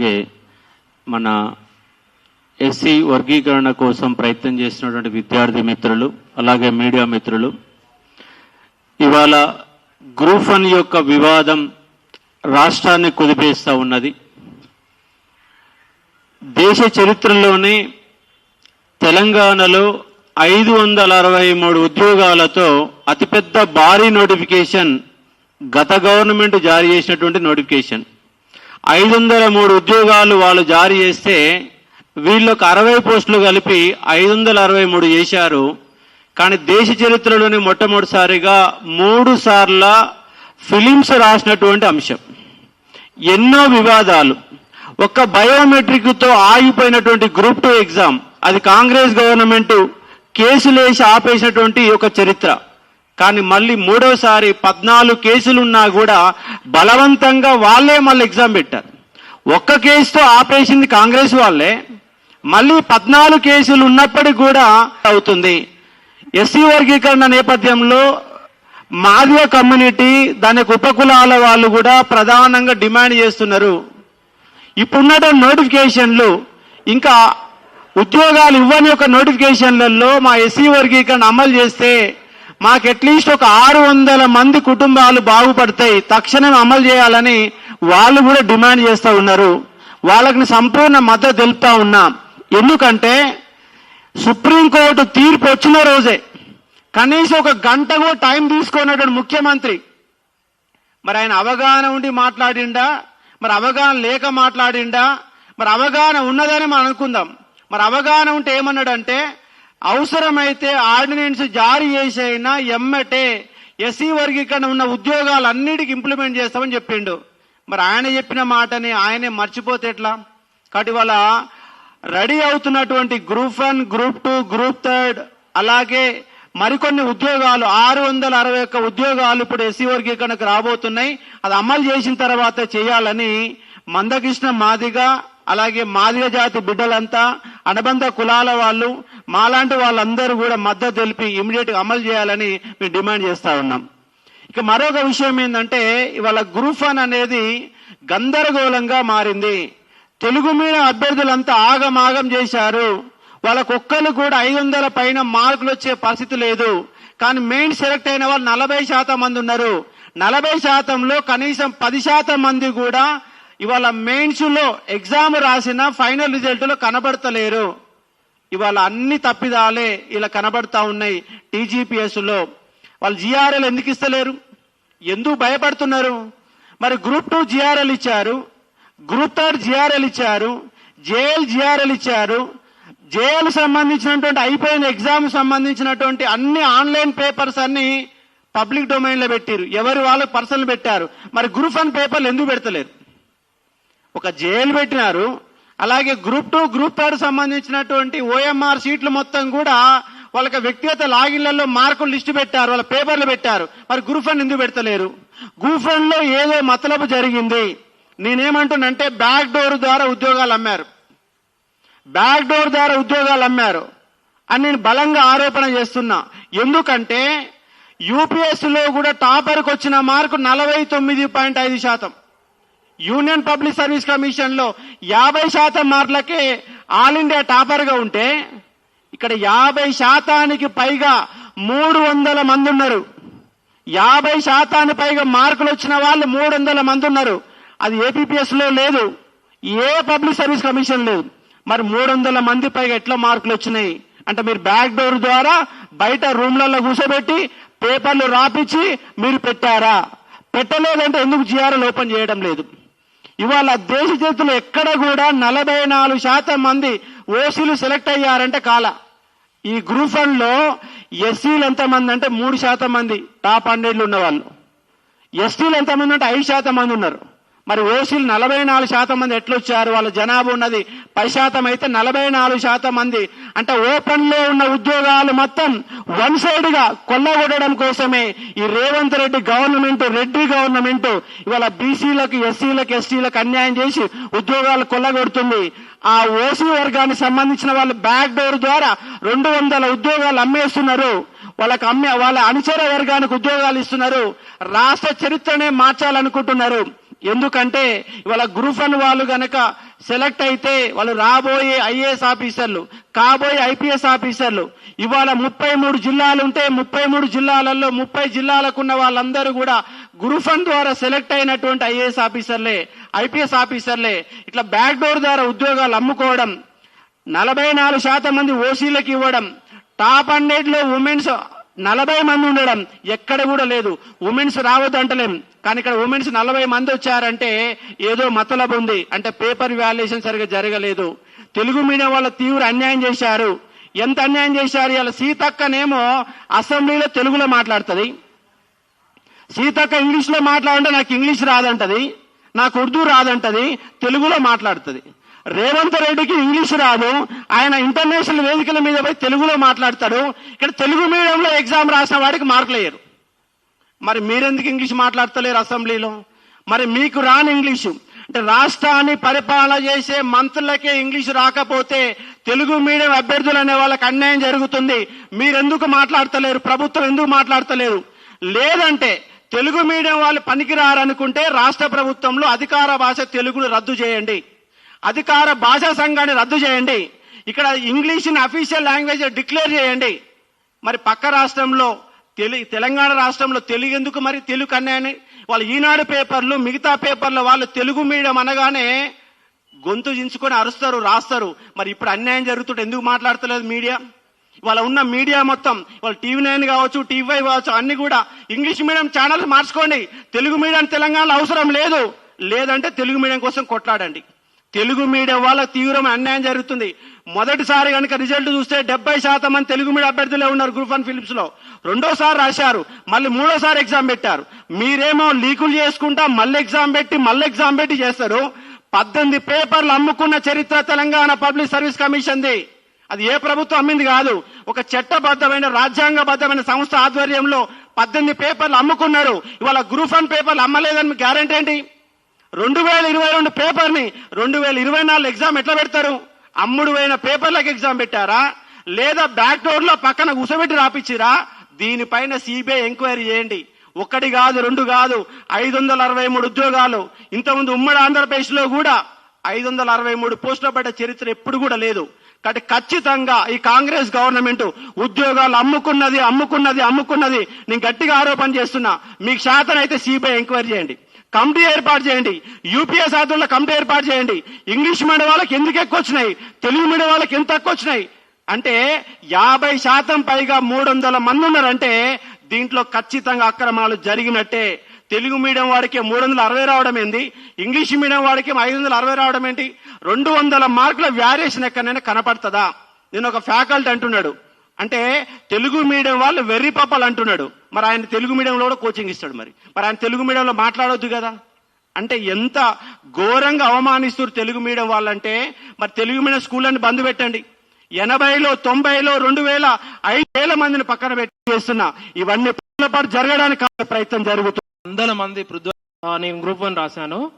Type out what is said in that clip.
అలాగే మన ఎస్సీ వర్గీకరణ కోసం ప్రయత్నం చేసినటువంటి విద్యార్థి మిత్రులు అలాగే మీడియా మిత్రులు ఇవాళ గ్రూప్ వన్ యొక్క వివాదం రాష్ట్రాన్ని కుదిపేస్తూ ఉన్నది. దేశ చరిత్రలోనే తెలంగాణలో ఐదు వందల అరవై మూడు ఉద్యోగాలతో అతిపెద్ద భారీ నోటిఫికేషన్ గత గవర్నమెంట్ జారీ చేసినటువంటి నోటిఫికేషన్. ఐదు వందల మూడు ఉద్యోగాలు వాళ్ళు జారీ చేస్తే వీళ్ళొక అరవై పోస్టులు కలిపి ఐదు వందల అరవై మూడు చేశారు. కానీ దేశ చరిత్రలోనే మొట్టమొదటిసారిగా మూడు సార్ల ఫిలిమ్స్ రాసినటువంటి అంశం. ఎన్నో వివాదాలు. ఒక్క బయోమెట్రిక్తో ఆగిపోయినటువంటి గ్రూప్ టూ ఎగ్జామ్. అది కాంగ్రెస్ గవర్నమెంట్ కేసులు వేసి ఆపేసినటువంటి ఒక చరిత్ర. కానీ మళ్ళీ మూడోసారి పద్నాలుగు కేసులున్నా కూడా బలవంతంగా వాళ్ళే మళ్ళీ ఎగ్జామ్ పెట్టారు. ఒక్క కేసుతో ఆపేసింది కాంగ్రెస్ వాళ్ళే. మళ్ళీ పద్నాలుగు కేసులు ఉన్నప్పటికీ కూడా అవుతుంది. ఎస్సీ వర్గీకరణ నేపథ్యంలో మాదివ కమ్యూనిటీ దానికి ఉపకులాల వాళ్ళు కూడా ప్రధానంగా డిమాండ్ చేస్తున్నారు. ఇప్పుడున్న నోటిఫికేషన్లు ఇంకా ఉద్యోగాలు ఇవ్వని యొక్క నోటిఫికేషన్లలో మా ఎస్సీ వర్గీకరణ అమలు చేస్తే మాకు అట్లీస్ట్ ఒక ఆరు వందల మంది కుటుంబాలు బాగుపడతాయి తక్షణం అమలు చేయాలని వాళ్ళు కూడా డిమాండ్ చేస్తూ ఉన్నారు. వాళ్ళకి సంపూర్ణ మద్దతు తెలుపుతా ఉన్నా. ఎందుకంటే సుప్రీంకోర్టు తీర్పు వచ్చిన రోజే కనీసం ఒక గంట కూడా టైం తీసుకున్నటువంటి ముఖ్యమంత్రి. మరి ఆయన అవగాహన ఉండి మాట్లాడిండా? మరి అవగాహన లేక మాట్లాడిండా? మరి అవగాహన ఉన్నదని మనం అనుకుందాం. మరి అవగాహన ఉంటే ఏమన్నాడంటే అవసరమైతే ఆర్డినెన్స్ జారీ చేసైనా ఎమ్మటే ఎస్సీ వర్గీకరణ ఉన్న ఉద్యోగాలన్నిటికీ ఇంప్లిమెంట్ చేస్తామని చెప్పిండు. మరి ఆయన చెప్పిన మాటని ఆయనే మర్చిపోతే ఎట్లా? కాబట్టి వాళ్ళ రెడీ అవుతున్నటువంటి group one group two group third అలాగే మరికొన్ని ఉద్యోగాలు ఆరు వందల అరవై ఒక్క ఉద్యోగాలు ఇప్పుడు ఎస్సీ వర్గీకరణకు రాబోతున్నాయి. అది అమలు చేసిన తర్వాత చేయాలని మందకృష్ణ మాదిగ అలాగే మాదిగ జాతి బిడ్డలంతా అనుబంధ కులాల వాళ్ళు మాలాంటి వాళ్ళందరూ కూడా మద్దతు తెలిపి ఇమీడియట్గా అమలు చేయాలని మేము డిమాండ్ చేస్తా ఉన్నాం. ఇక మరొక విషయం ఏంటంటే ఇవాళ గ్రూప్ వన్ అనేది గందరగోళంగా మారింది. తెలుగు మీడియం అభ్యర్థులంతా ఆగమాగం చేశారు. వాళ్ళకొక్కరు కూడా ఐదు వందల పైన మార్కులు వచ్చే పరిస్థితి లేదు. కానీ మెయిన్ సెలెక్ట్ అయిన వాళ్ళు నలభై శాతం మంది ఉన్నారు. నలభై శాతంలో కనీసం పది శాతం మంది కూడా ఇవాళ మెయిన్స్లో ఎగ్జామ్ రాసిన ఫైనల్ రిజల్ట్లో కనబడతలేరు. ఇవాళ అన్ని తప్పిదాలే ఇలా కనబడతా ఉన్నాయి టీజీపీఎస్లో. వాళ్ళు జిఆర్ఎల్ ఎందుకు ఇస్తలేరు? ఎందుకు భయపడుతున్నారు? మరి గ్రూప్ టూ జిఆర్ఎల్ ఇచ్చారు. గ్రూప్ థర్డ్ జిఆర్ఎల్ ఇచ్చారు. జేఎల్ జిఆర్ఎల్ ఇచ్చారు. జేఎల్ సంబంధించినటువంటి అయిపోయిన ఎగ్జామ్ సంబంధించినటువంటి అన్ని ఆన్లైన్ పేపర్స్ అన్ని పబ్లిక్ డొమైన్లో పెట్టారు ఎవరు వాళ్ళు పర్సనల్ పెట్టారు. మరి గ్రూప్ వన్ పేపర్లు ఎందుకు పెడతలేరు? ఒక జైలు పెట్టినారు. అలాగే గ్రూప్ టూ గ్రూప్ థర్డ్ సంబంధించినటువంటి ఓఎంఆర్ సీట్లు మొత్తం కూడా వాళ్ళకి వ్యక్తిగత లాగిన్లలో మార్కులు లిస్టు పెట్టారు వాళ్ళ పేపర్లు పెట్టారు. మరి గ్రూప్ వన్ ఎందుకు పెడతలేరు? గ్రూప్ వన్లో ఏదో మతలబు జరిగింది. నేనేమంటున్నంటే బ్యాక్ డోర్ ద్వారా ఉద్యోగాలు అమ్మారు. బ్యాక్ డోర్ ద్వారా ఉద్యోగాలు అమ్మారు. అని నేను బలంగా ఆరోపణ చేస్తున్నా. ఎందుకంటే యూపీఎస్లో కూడా టాపర్కి వచ్చిన మార్కు నలభై తొమ్మిది పాయింట్ ఐదు శాతం. యూనియన్ పబ్లిక్ సర్వీస్ కమిషన్లో యాభై శాతం మార్కులకే ఆల్ ఇండియా టాపర్గా ఉంటే ఇక్కడ యాభై శాతానికి పైగా మూడు వందల మంది ఉన్నారు. యాభై శాతానికి పైగా మార్కులు వచ్చిన వాళ్ళు మూడు వందల మంది ఉన్నారు. అది ఏపీపీఎస్లో లేదు. ఏ పబ్లిక్ సర్వీస్ కమిషన్ లేదు. మరి మూడు వందల మంది పైగా ఎట్లా మార్కులు వచ్చినాయి? అంటే మీరు బ్యాక్ డోర్ ద్వారా బయట రూమ్లలో కూర్చోబెట్టి పేపర్లు రాపిచ్చి మీరు పెట్టారా? పెట్టలేదంటే ఎందుకు జిఆర్ఎల్ ఓపెన్ చేయడం లేదు? ఇవాళ దేశ చేతులు ఎక్కడ కూడా నలభై నాలుగు శాతం మంది ఓసీలు సెలెక్ట్ అయ్యారంటే కాల. ఈ గ్రూప్ వన్లో ఎస్సీలు ఎంతమంది అంటే మూడు శాతం మంది టాప్ హండ్రెడ్లు ఉన్న వాళ్ళు ఎస్టీలు ఎంతమంది అంటే ఐదు శాతం మంది ఉన్నారు. మరి ఓసీలు నలభై నాలుగు శాతం మంది ఎట్లొచ్చారు? వాళ్ళ జనాభా ఉన్నది పది శాతం అయితే నలభై నాలుగు శాతం మంది. అంటే ఓపెన్లో ఉన్న ఉద్యోగాలు మొత్తం వన్ సైడ్గా కొల్లగొట్టడం కోసమే ఈ రేవంత్ రెడ్డి గవర్నమెంట్ రెడ్డి గవర్నమెంట్ ఇవాళ బీసీలకు ఎస్సీలకు ఎస్టీలకు అన్యాయం చేసి ఉద్యోగాలు కొల్లగొడుతుంది. ఆ ఓసీ వర్గానికి సంబంధించిన వాళ్ళు బ్యాక్ డోర్ ద్వారా రెండు వందల ఉద్యోగాలు అమ్మేస్తున్నారు. వాళ్ళకి అమ్మే వాళ్ళ అనుచర వర్గానికి ఉద్యోగాలు ఇస్తున్నారు. రాష్ట్ర చరిత్రనే మార్చాలనుకుంటున్నారు. ఎందుకంటే ఇవాళ గ్రూప్ వన్ వాళ్ళు గనక సెలెక్ట్ అయితే వాళ్ళు రాబోయే ఐఏఎస్ ఆఫీసర్లు కాబోయే ఐపీఎస్ ఆఫీసర్లు ఇవాళ ముప్పై మూడు జిల్లాలు ఉంటే ముప్పై మూడు జిల్లాలలో ముప్పై జిల్లాలకున్న వాళ్ళందరూ కూడా గ్రూఫన్ ద్వారా సెలెక్ట్ అయినటువంటి ఐఏఎస్ ఆఫీసర్లే ఐపీఎస్ ఆఫీసర్లే. ఇట్లా బ్యాక్ డోర్ ద్వారా ఉద్యోగాలు అమ్ముకోవడం నలభై నాలుగు శాతం మంది ఓసీలకు ఇవ్వడం టాప్ హండ్రెడ్లో ఉమెన్స్ నలభై మంది ఉండడం ఎక్కడ కూడా లేదు. ఉమెన్స్ రావద్దు అంటలేం కానీ ఇక్కడ ఉమెన్స్ నలభై మంది వచ్చారంటే ఏదో మతలబు ఉంది. అంటే పేపర్ వాల్యుయేషన్ సరిగా జరగలేదు. తెలుగు మీడియం వాళ్ళ తీవ్ర అన్యాయం చేశారు. ఎంత అన్యాయం చేశారు? ఇలా సీతక్కనేమో అసెంబ్లీలో తెలుగులో మాట్లాడుతుంది. సీతక్క ఇంగ్లీష్లో మాట్లాడంటే నాకు ఇంగ్లీష్ రాదంటది. నాకు ఉర్దూ రాదంటది. తెలుగులో మాట్లాడుతుంది. రేవంత్ రెడ్డికి ఇంగ్లీష్ రాదు. ఆయన ఇంటర్నేషనల్ వేదికల మీద పోయి తెలుగులో మాట్లాడతాడు. ఇక్కడ తెలుగు మీడియంలో ఎగ్జామ్ రాసిన వాడికి మార్కులు వేయరు. మరి మీరెందుకు ఇంగ్లీష్ మాట్లాడతలేరు అసెంబ్లీలో? మరి మీకు రాని ఇంగ్లీషు. అంటే రాష్ట్రాన్ని పరిపాలన చేసే మంత్రులకే ఇంగ్లీష్ రాకపోతే తెలుగు మీడియం అభ్యర్థులు అనే వాళ్ళకి అన్యాయం జరుగుతుంది. మీరెందుకు మాట్లాడతలేరు? ప్రభుత్వం ఎందుకు మాట్లాడతలేరు లేదంటే తెలుగు మీడియం వాళ్ళు పనికిరారనుకుంటే రాష్ట్ర ప్రభుత్వంలో అధికార భాష తెలుగును రద్దు చేయండి. అధికార భాషా సంఘాన్ని రద్దు చేయండి. ఇక్కడ ఇంగ్లీష్ని అఫీషియల్ లాంగ్వేజ్ డిక్లేర్ చేయండి. మరి పక్క రాష్ట్రంలో తెలు తెలంగాణ రాష్ట్రంలో తెలుగు ఎందుకు మరి తెలుగు అన్నాయని వాళ్ళు ఈనాడు పేపర్లు మిగతా పేపర్లు వాళ్ళు తెలుగు మీడియం అనగానే గొంతు చించుకొని అరుస్తారు రాస్తారు. మరి ఇప్పుడు అన్యాయం జరుగుతుంటే ఎందుకు మాట్లాడతలేదు మీడియా? వాళ్ళ ఉన్న మీడియా మొత్తం వాళ్ళు టీవీ నైన్ కావచ్చు టీవీ కావచ్చు అన్ని కూడా ఇంగ్లీష్ మీడియం ఛానల్స్ మార్చుకోండి. తెలుగు మీడియం తెలంగాణలో అవసరం లేదు. లేదంటే తెలుగు మీడియం కోసం కొట్లాడండి. తెలుగు మీడియం వాళ్ళకి తీవ్రమైన అన్యాయం జరుగుతుంది. మొదటిసారి కనుక రిజల్ట్ చూస్తే డెబ్బై శాతం మంది తెలుగు మీడియం అభ్యర్థులే ఉన్నారు గ్రూప్ వన్ ఫిలిప్స్లో. రెండోసారి రాశారు మళ్ళీ మూడోసారి ఎగ్జామ్ పెట్టారు. మీరేమో లీకులు చేసుకుంటా మళ్ళీ ఎగ్జామ్ పెట్టి మళ్ళీ ఎగ్జామ్ పెట్టి చేస్తారు. పద్దెనిమిది పేపర్లు అమ్ముకున్న చరిత్ర తెలంగాణ పబ్లిక్ సర్వీస్ కమిషన్ది. అది ఏ ప్రభుత్వం అమ్మింది కాదు. ఒక చట్టబద్ధమైన రాజ్యాంగబద్ధమైన సంస్థ ఆధ్వర్యంలో పద్దెనిమిది పేపర్లు అమ్ముకున్నారు. ఇవాళ గ్రూప్ వన్ పేపర్లు అమ్మలేదని గ్యారంటీ ఏంటి? రెండు వేల ఇరవై రెండు పేపర్ని రెండు వేల ఇరవై నాలుగు ఎగ్జామ్ ఎట్లా పెడతారు? అమ్ముడు అయిన పేపర్లకు ఎగ్జామ్ పెట్టారా? లేదా బ్యాక్ డోర్లో పక్కన కూసబెట్టి రాపిచ్చిరా? దీనిపైన సిబిఐ ఎంక్వైరీ చేయండి. ఒకటి కాదు రెండు కాదు ఐదు వందల అరవై మూడు ఉద్యోగాలు. ఇంతకుముందు ఉమ్మడి ఆంధ్రప్రదేశ్లో కూడా ఐదు వందల అరవై మూడు పోస్టుల పడ్డ చరిత్ర ఎప్పుడు కూడా లేదు. కాబట్టి ఖచ్చితంగా ఈ కాంగ్రెస్ గవర్నమెంట్ ఉద్యోగాలు అమ్ముకున్నది అమ్ముకున్నది అమ్ముకున్నది. నేను గట్టిగా ఆరోపణ చేస్తున్నా. మీకు శాతం అయితే సిబిఐ ఎంక్వైరీ చేయండి. కమిటీ ఏర్పాటు చేయండి. యూపీఏ ఆధ్వర్యంలో కమిటీ ఏర్పాటు చేయండి. ఇంగ్లీష్ మీడియం వాళ్ళకి ఎందుకు ఎక్కువ వచ్చినాయి? తెలుగు మీడియం వాళ్ళకి ఎంత తక్కువ వచ్చినాయి? అంటే యాభై శాతం పైగా మూడు వందల మంది ఉన్నారంటే దీంట్లో ఖచ్చితంగా అక్రమాలు జరిగినట్టే. తెలుగు మీడియం వాడికి మూడు వందల అరవై రావడం ఏంది? ఇంగ్లీష్ మీడియం వాడికి ఐదు వందల అరవై రావడం ఏంటి? రెండు వందల మార్కుల వ్యారియేషన్ ఎక్కడైనా కనపడుతుందా? నేను ఒక ఫ్యాకల్టీ అంటున్నాడు. అంటే తెలుగు మీడియం వాళ్ళు వెర్రి పప్పలు అంటున్నాడు. మరి ఆయన తెలుగు మీడియంలో కూడా కోచింగ్ ఇస్తాడు మరి. మరి ఆయన తెలుగు మీడియంలో మాట్లాడొద్దు కదా. అంటే ఎంత ఘోరంగా అవమానిస్తారు తెలుగు మీడియం వాళ్ళంటే మరి తెలుగు మీడియం స్కూళ్ళని బంద్ పెట్టండి. ఎనభైలో తొంభైలో రెండు వేల ఐదు వేల మందిని పక్కన పెట్టి చేస్తున్నా. ఇవన్నీ పాటు జరగడానికి ప్రయత్నం జరుగుతుంది వందల మంది పృథ్వీ నేను గ్రూప్ వన్ రాశాను.